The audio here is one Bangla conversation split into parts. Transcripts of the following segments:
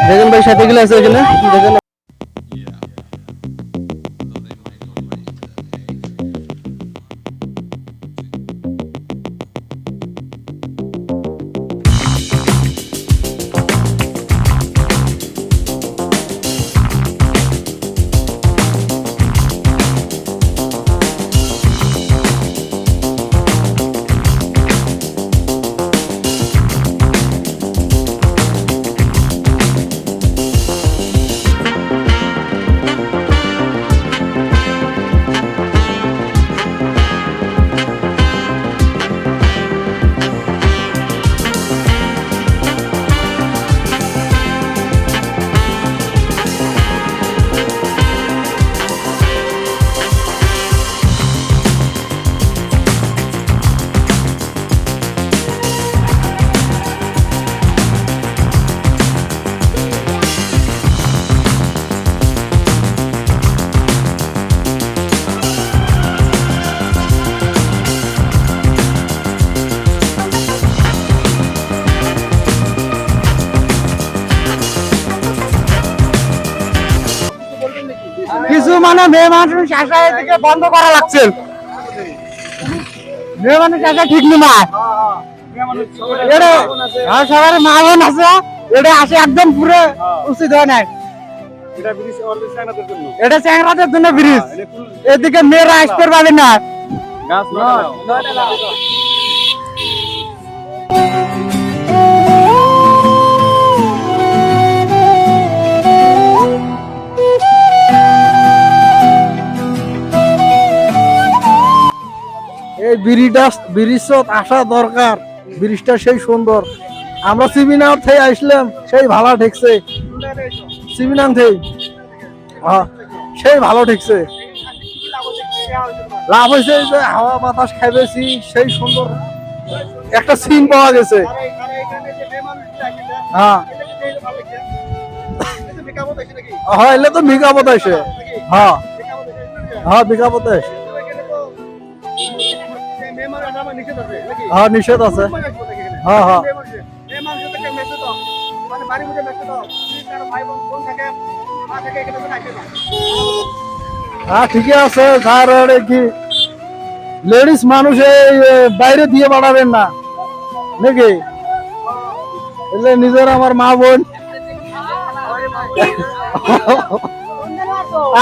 দেখেন ভাই সাথে গেলে আছে এখানে দেখেন মানে মেয়ে মানুষ আসা এদিকে বন্ধ করা লাগছে মেয়ে মানুষ আসা ঠিক না হ্যাঁ, সবার মা বোন আছে এটা আসে একদম পুরো উচিত হয় না এটা চ্যাংরাদের জন্য ব্রিজ এদিকে মেয়েরা আসতে পারবে না গাছ এই ব্রিজটা ব্রিজ আসা দরকার। ব্রিজটা সেই সুন্দর। আমরা সিমিনার থেকে আসলাম সেই ভালো ঠেকছে। সিমিনার থেকে? হ্যাঁ সেই ভালো ঠেকছে। লাভ হয়েছে যে হাওয়া বাতাস খাইবেছি সেই সুন্দর একটা সিন পাওয়া গেছে। হ্যাঁ। হ্যাঁ এলে তো বিঘাপত আছে হ্যাঁ। হ্যাঁ বিঘাপত আছে হ্যাঁ নিষেধ আছে। হ্যাঁ হ্যাঁ। হ্যাঁ ঠিকই আছে স্যার কি লেডিস মানুষ এই বাইরে দিয়ে বাড়াবেন না। নাকি? এলে নিজের আমার মা বোন।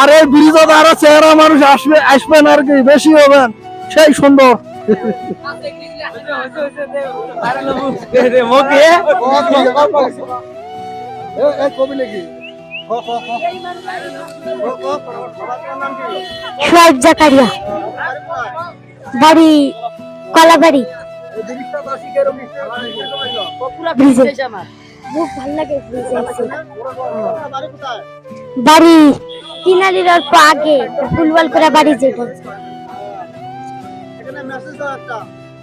আর ব্রিজত আরও চেহারা মানুষ আসবে, আসবেন আর কি, বেশি হবেন। সেই সুন্দর। সোয়াইব জাকারিয়া বাড়ি কলাবাড়ি। এসে। বাড়ি কিনারির অল্প আগে ফুলবল করে বাড়ি যেটা।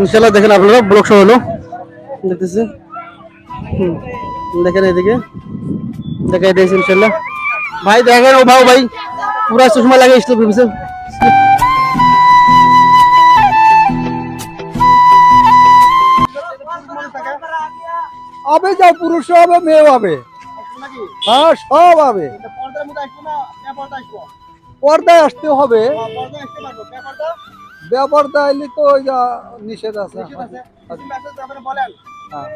ইনশাল্লাহ দেখেন আপনারা ব্লক শো হলো। দেখতেছি। হুম, দেখেন এদিকে। দেখাই দিয়েছি ইনশাল্লাহ ভাই দেখেন ও ভাও ভাই পুরা চশমা লাগিয়ে আসতে ভেবেছেন হবে যা পুরুষ হবে মেয়ে হবে। হ্যাঁ সব হবে। পর্দায় আসতে হবে। ব্যাপার তাইলে তো ওই যা নিষেধ আছে। হ্যাঁ।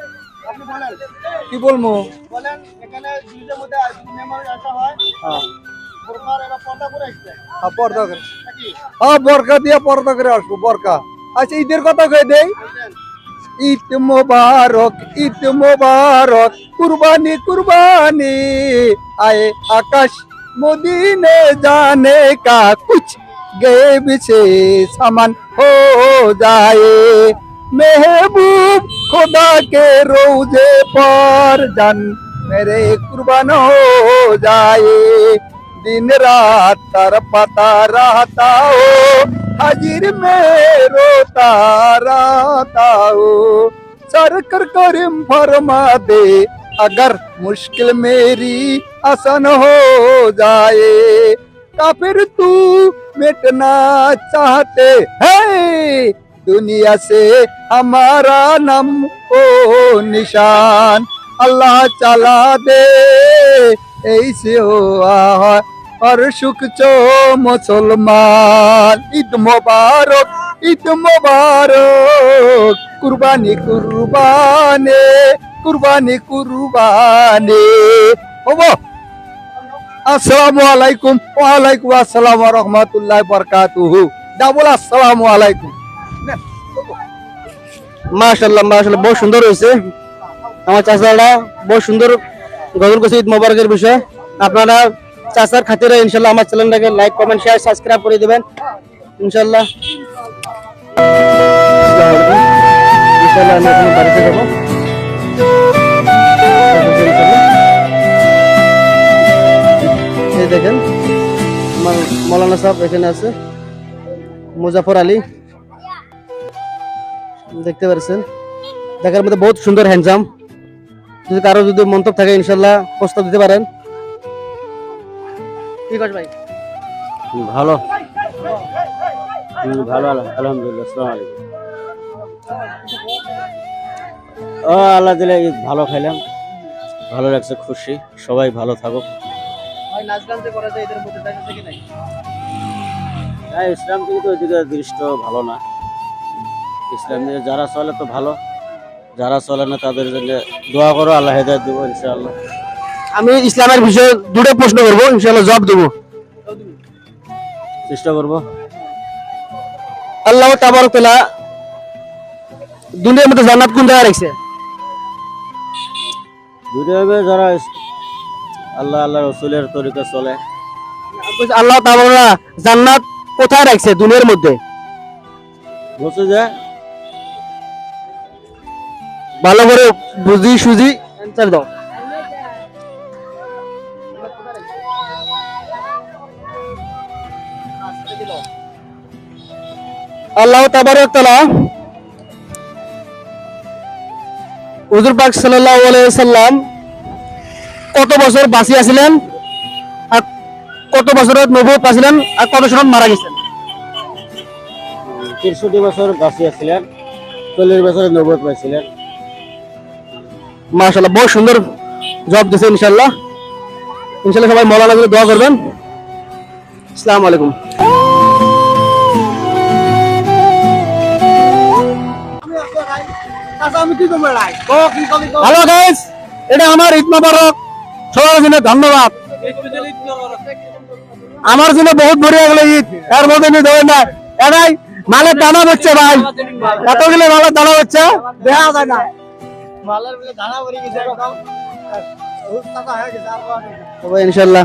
কি বলব? বলেন এখানে হ্যাঁ। পর্দা করে হ্যাঁ, হ্যাঁ বরকা দিয়ে পর্দা করে আসব বরকা। আচ্ছা ঈদের কথা কয়ে দেয় ঈদ মোবারক ঈদ মোবারক কুরবানি কুরবানি। আয়ে আকাশ মোদিনে জানে কা কুছ गैब से सामान हो जाए। महबूब खुदा के रोज़े पर जन मेरे कुर्बान हो जाए। दिन रात तर पता रहता हो, हाजिर में रोता रहता हो। सर कर करीम फरमा दे, अगर मुश्किल मेरी आसान हो जाए। काफिर तू मिटना चाहते हैं दुनिया से हमारा नाम ओ निशान अल्लाह चला दे ऐसे हुआ है और सुख चो मुसलमान ईद मुबारक ईद मुबारक कुर्बानी कुर्बानी কুরবানি কুরবানি হবো আসসালামু আলাইকুম। ওয়ালাইকুম আসসালাম রাহমাতুল্লাহি বারাকাতুহু। ডাবল আসসালামু আলাইকুম। মাশাল্লাহ মাশাল্লাহ বহুত সুন্দর হয়েছে। আমার চাচারা বহুত সুন্দর গজল করছে ঈদ মোবারকের বিষয়। আপনারা চাচার খাতিরে ইনশাল্লাহ আমার চ্যানেলটাকে লাইক, কমেন্ট শেয়ার সাবস্ক্রাইব করে দিবেন। ইনশাল্লাহ ইনশাল্লাহ আমি বাড়িতে যাব। মৌলানা সাহেব এখানে আছে। মুজাফর আলী। দেখতে পাচ্ছেন দেখার মধ্যে বহুত সুন্দর হ্যান্ডসাম যদি কারও যদি মন্তব্য থাকে ইনশাল্লাহ প্রস্তাব দিতে পারেন। ঠিক আছে ভাই? ভালো। ভালো, আলহামদুলিল্লাহ ও আল্লাহ দিলে ভালো খাইলাম। ভালো লাগছে, খুশি। সবাই ভালো থাকুক। ভাই নাচ গান করা যায় এদের মধ্যে দেখা যায় নাই? হ্যাঁ ইসলাম কিন্তু ওইদিকে দৃষ্ট ভালো না। ইসলাম নিয়ে যারা চলে তো ভালো। যারা চলে না তাদের জন্য দোয়া করো আল্লাহ হেদায়ত দেবো ইনশাআল্লাহ। আমি ইসলামের বিষয়ে দুটো প্রশ্ন করব ইনশাল্লাহ জবাব দেবো। চেষ্টা করব। আল্লাহ তাবারকতালা দুনিয়ার মধ্যে জান্নাত কোন জায়গায় রাখছে? দুইভাবে যারা আল্লাহ আল্লাহ রসুলের তরিকা চলে। আল্লাহ জান্নাত কোথায় রাখছে দুনিয়ার মধ্যে? বলছে যে ভালো করে বুঝি সুজি অ্যান্সার দাও। আল্লাহ তাবারক তাআলা হুজুর পাক সাল্লাল্লাহু আলাইহি সাল্লাম কত বছর বাঁচি আছিলেন? আর কত বছরের নবুয়ত পাইছিলেন আর কত সনত মারা গেছেন? তিরষট্টি বছর বাঁচিয়ে ছিলেন চল্লিশ বছরের নবত পাইছিলেন মাশাআল্লাহ বহুত সুন্দর জব দিয়েছে ইনশাআল্লাহ। ইনশাআল্লাহ সবাই মৌলানা করে দোয়া করবেন। আসসালামু আলাইকুম। ক হ্যালো গাইস এটা আমার ঈদ মোবারক। সবার জন্য ধন্যবাদ। আমার জন্য বহুত বড় গেল ঈদ। এর মধ্যে ধরে না এটাই মালের দানা হচ্ছে ভাই। এতগুলো মালের দানা হচ্ছে দেখা যায় না। মালের ভরে গেছে। তবে ইনশাল্লাহ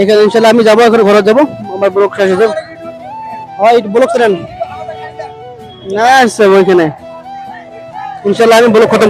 এখানে ইনশাল্লাহ আমি যাব এখন ঘরে যাব। আমার ব্লক শেষ হয়ে যাবে। হয় ব্লক করেন। না আসছে ওইখানে। ইনশাল্লাহ আমি ব্লক খতম